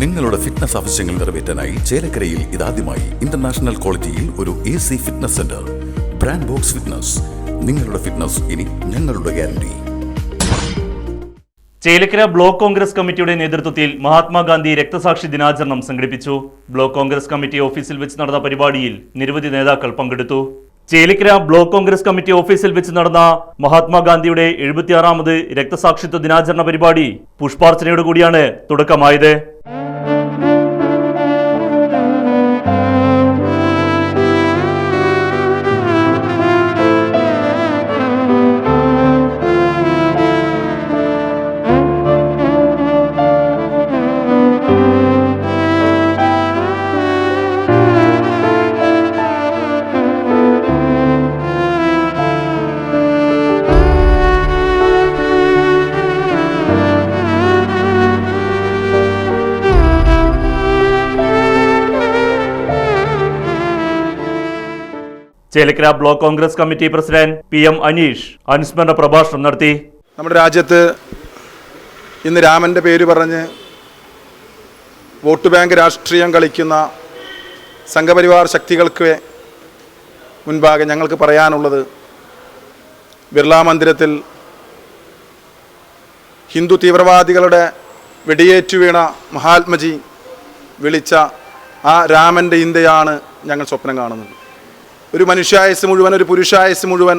നിങ്ങളുടെ ഫിറ്റ്നസ് ആവശ്യങ്ങൾ നിറവേറ്റാനായി ചേലക്കരയിൽ ഇതാദ്യമായി ഇന്റർനാഷണൽ ക്വാളിറ്റിയിൽ ഒരു A C fitness centre brand box fitness നിങ്ങളുടെ ഫിറ്റ്നസ് ഇനി ഞങ്ങളുടെ ഗ്യാരണ്ടി ചേലക്കര ബ്ലോക്ക് കോൺഗ്രസ് കമ്മിറ്റിയുടെ നേതൃത്വത്തിൽ മഹാത്മാഗാന്ധി രക്തസാക്ഷി ദിനാചരണം സംഘടിപ്പിച്ചു. ബ്ലോക്ക് കോൺഗ്രസ് കമ്മിറ്റി ഓഫീസിൽ വെച്ച് നടന്ന പരിപാടിയിൽ നിരവധി നേതാക്കൾ പങ്കെടുത്തു. ചേലിക്കര ബ്ലോക്ക് കോൺഗ്രസ് കമ്മിറ്റി ഓഫീസിൽ വെച്ച് നടന്ന മഹാത്മാഗാന്ധിയുടെ എഴുപത്തിയാറാമത് രക്തസാക്ഷിത്വ ദിനാചരണ പരിപാടി പുഷ്പാർച്ചനയോടുകൂടിയാണ് തുടക്കമായത്. Chelakkara block congress committee president P M Aneesh അനുസ്മരണ പ്രഭാഷണം നടത്തി. നമ്മുടെ രാജ്യത്ത് ഇന്ന് രാമന്റെ പേര് പറഞ്ഞ് വോട്ട് ബാങ്ക് രാഷ്ട്രീയം കളിക്കുന്ന സംഘപരിവാർ ശക്തികൾക്ക് മുൻപാകെ ഞങ്ങൾക്ക് പറയാനുള്ളത് ബിർള മന്ദിരത്തിൽ ഹിന്ദു തീവ്രവാദികളുടെ വെടിയേറ്റു വീണ മഹാത്മജി വിളിച്ച ആ രാമന്റെ ഇന്ത്യയാണ് ഞങ്ങൾ സ്വപ്നം കാണുന്നത്. ഒരു മനുഷ്യായസ് മുഴുവൻ ഒരു പുരുഷായസ് മുഴുവൻ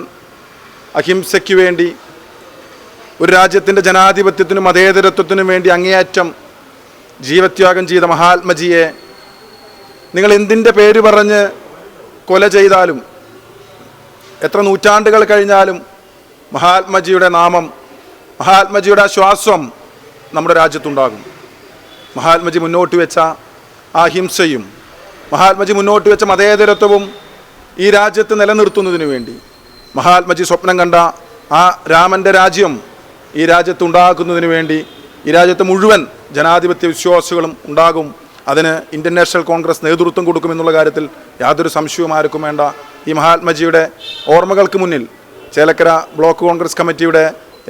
അഹിംസയ്ക്ക് വേണ്ടി ഒരു രാജ്യത്തിന്റെ ജനാധിപത്യത്തിനും മതേതരത്വത്തിനും വേണ്ടി അങ്ങേയറ്റം ജീവത്യാഗം ചെയ്ത മഹാത്മജിയെ നിങ്ങൾ എന്തിന്റെ പേര് പറഞ്ഞ് കൊല ചെയ്താലും എത്ര നൂറ്റാണ്ടുകൾ കഴിഞ്ഞാലും മഹാത്മജിയുടെ നാമം മഹാത്മജിയുടെ ശ്വാസം നമ്മുടെ രാജ്യത്തുണ്ടാകും. മഹാത്മജി മുന്നോട്ട് വെച്ച അഹിംസയും ഹിംസയും മഹാത്മജി മുന്നോട്ട് വെച്ച മതേതരത്വവും ഈ രാജ്യത്ത് നിലനിർത്തുന്നതിന് വേണ്ടി. മഹാത്മജി സ്വപ്നം കണ്ട ആ രാമന്റെ രാജ്യം ഈ രാജ്യത്ത് ഉണ്ടാക്കുന്നതിന് വേണ്ടി ഈ രാജ്യത്ത് മുഴുവൻ ജനാധിപത്യ വിശ്വാസികളും ഉണ്ടാകും. അതിന് ഇന്ത്യൻ നാഷണൽ കോൺഗ്രസ് നേതൃത്വം കൊടുക്കുമെന്നുള്ള കാര്യത്തിൽ യാതൊരു സംശയവും ആർക്കും വേണ്ട. ഈ മഹാത്മജിയുടെ ഓർമ്മകൾക്ക് മുന്നിൽ ചേലക്കര ബ്ലോക്ക് കോൺഗ്രസ് കമ്മിറ്റിയുടെ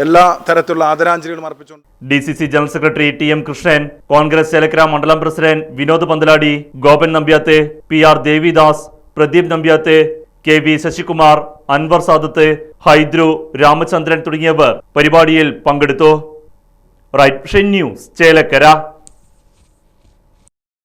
എല്ലാ തരത്തിലുള്ള ആദരാഞ്ജലികളും അർപ്പിച്ചുകൊണ്ട് D C C general secretary T M Krishnan congress Chelakkara മണ്ഡലം president Vinod Panthaladi Gopan Nambyath P R Devidas Pradeep Nambyath K V Sasikumar Anwar Sadath Haidru Ramachandran തുടങ്ങിയവർ പരിപാടിയിൽ പങ്കെടുത്തു. Right news Chelakkara.